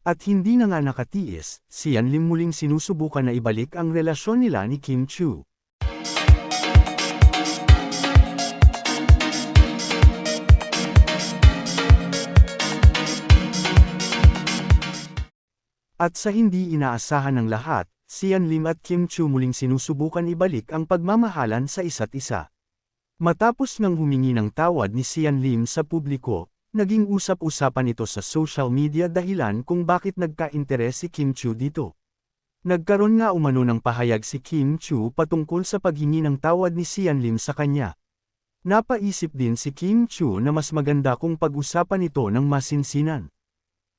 At hindi na nga nakatiis, si Yan Lim muling sinusubukan na ibalik ang relasyon nila ni Kim Chu. At sa hindi inaasahan ng lahat, si Yan Lim at Kim Chu muling sinusubukan ibalik ang pagmamahalan sa isa't isa. Matapos nang humingi ng tawad ni Sian Lim sa publiko, naging usap-usapan ito sa social media dahilan kung bakit nagka-interes si Kim Chu dito. Nagkaroon nga umano ng pahayag si Kim Chu patungkol sa paghingi ng tawad ni Sian Lim sa kanya. Napaisip din si Kim Chu na mas maganda kung pag-usapan ito ng masinsinan.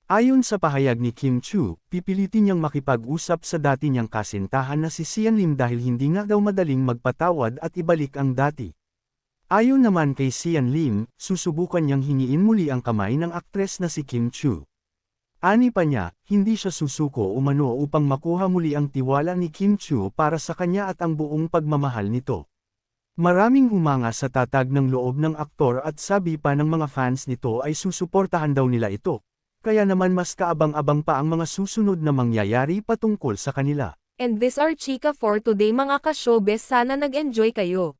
Ayon sa pahayag ni Kim Chu, pipilitin niyang makipag-usap sa dati niyang kasintahan na si Sian Lim dahil hindi nga daw madaling magpatawad at ibalik ang dati. Ayon naman kay Sian Lim, susubukan niyang hingiin muli ang kamay ng aktres na si Kim Chu. Ani pa niya, hindi siya susuko umano upang makuha muli ang tiwala ni Kim Chu para sa kanya at ang buong pagmamahal nito. Maraming humanga sa tatag ng loob ng aktor at sabi pa ng mga fans nito ay susuportahan daw nila ito. Kaya naman mas kaabang-abang pa ang mga susunod na mangyayari patungkol sa kanila. And this are chika for today mga ka-showbiz sana nag-enjoy kayo.